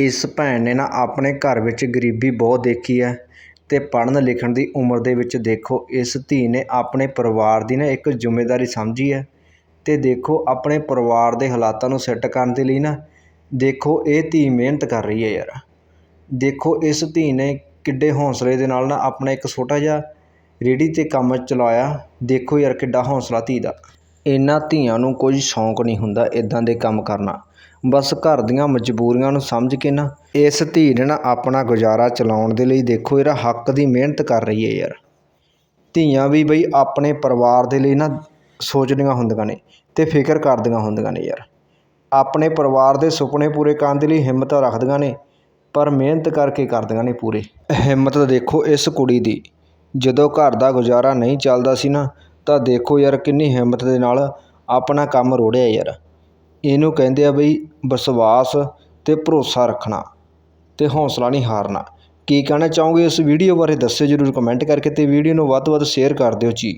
ਇਸ ਭੈਣ ਨੇ ਨਾ ਆਪਣੇ ਘਰ ਵਿੱਚ ਗਰੀਬੀ ਬਹੁਤ ਦੇਖੀ ਹੈ ਅਤੇ ਪੜ੍ਹਨ ਲਿਖਣ ਦੀ ਉਮਰ ਦੇ ਵਿੱਚ ਦੇਖੋ, ਇਸ ਧੀ ਨੇ ਆਪਣੇ ਪਰਿਵਾਰ ਦੀ ਨਾ ਇੱਕ ਜ਼ਿੰਮੇਵਾਰੀ ਸਮਝੀ ਹੈ ਅਤੇ ਦੇਖੋ, ਆਪਣੇ ਪਰਿਵਾਰ ਦੇ ਹਾਲਾਤਾਂ ਨੂੰ ਸੈੱਟ ਕਰਨ ਦੇ ਲਈ ਨਾ ਦੇਖੋ, ਇਹ ਧੀ ਮਿਹਨਤ ਕਰ ਰਹੀ ਹੈ ਯਾਰ। ਦੇਖੋ, ਇਸ ਧੀ ਨੇ ਕਿੱਡੇ ਹੌਂਸਲੇ ਦੇ ਨਾਲ ਨਾ ਆਪਣਾ ਇੱਕ ਛੋਟਾ ਜਿਹਾ ਰੇਹੜੀ 'ਤੇ ਕੰਮ ਚਲਾਇਆ। ਦੇਖੋ ਯਾਰ ਕਿੱਡਾ ਹੌਂਸਲਾ ਧੀ ਦਾ। ਇਹਨਾਂ ਧੀਆਂ ਨੂੰ ਕੋਈ ਸ਼ੌਂਕ ਨਹੀਂ ਹੁੰਦਾ ਇਦਾਂ ਦੇ ਕੰਮ ਕਰਨਾ। ਬਸ ਘਰ ਦੀਆਂ ਮਜਬੂਰੀਆਂ ਨੂੰ ਸਮਝ ਕੇ ਨਾ ਇਸ ਧੀ ਨੇ ਨਾ ਆਪਣਾ ਗੁਜ਼ਾਰਾ ਚਲਾਉਣ ਦੇ ਲਈ ਦੇਖੋ ਇਹਦਾ ਹੱਕ ਦੀ ਮਿਹਨਤ ਕਰ ਰਹੀ ਹੈ ਯਾਰ। ਧੀਆਂ ਵੀ ਬਈ ਆਪਣੇ ਪਰਿਵਾਰ ਦੇ ਲਈ ਨਾ ਸੋਚਦੀਆਂ ਹੁੰਦੀਆਂ ਨੇ ਅਤੇ ਫਿਕਰ ਕਰਦੀਆਂ ਹੁੰਦੀਆਂ ਨੇ ਯਾਰ। ਆਪਣੇ ਪਰਿਵਾਰ ਦੇ ਸੁਪਨੇ ਪੂਰੇ ਕਰਨ ਦੇ ਲਈ ਹਿੰਮਤ ਰੱਖਦੀਆਂ ਨੇ, ਪਰ ਮਿਹਨਤ ਕਰਕੇ ਕਰਦੀਆਂ ਨੇ ਪੂਰੇ। ਹਿੰਮਤ ਦੇਖੋ ਇਸ ਕੁੜੀ ਦੀ। ਜਦੋਂ ਘਰ ਦਾ ਗੁਜ਼ਾਰਾ ਨਹੀਂ ਚੱਲਦਾ ਸੀ ਨਾ ਤਾਂ ਦੇਖੋ ਯਾਰ ਕਿੰਨੀ ਹਿੰਮਤ ਦੇ ਨਾਲ ਆਪਣਾ ਕੰਮ ਰੋੜਿਆ ਯਾਰ। ਇਹਨੂੰ ਕਹਿੰਦੇ ਆ ਬਈ ਵਿਸ਼ਵਾਸ ਅਤੇ ਭਰੋਸਾ ਰੱਖਣਾ ਅਤੇ ਹੌਸਲਾ ਨਹੀਂ ਹਾਰਨਾ। ਕੀ ਕਹਿਣਾ ਚਾਹੋਗੇ ਇਸ ਵੀਡੀਓ ਬਾਰੇ ਦੱਸਿਓ ਜ਼ਰੂਰ ਕਮੈਂਟ ਕਰਕੇ ਅਤੇ ਵੀਡੀਓ ਨੂੰ ਵੱਧ ਤੋਂ ਵੱਧ ਸ਼ੇਅਰ ਕਰ ਦਿਓ ਜੀ।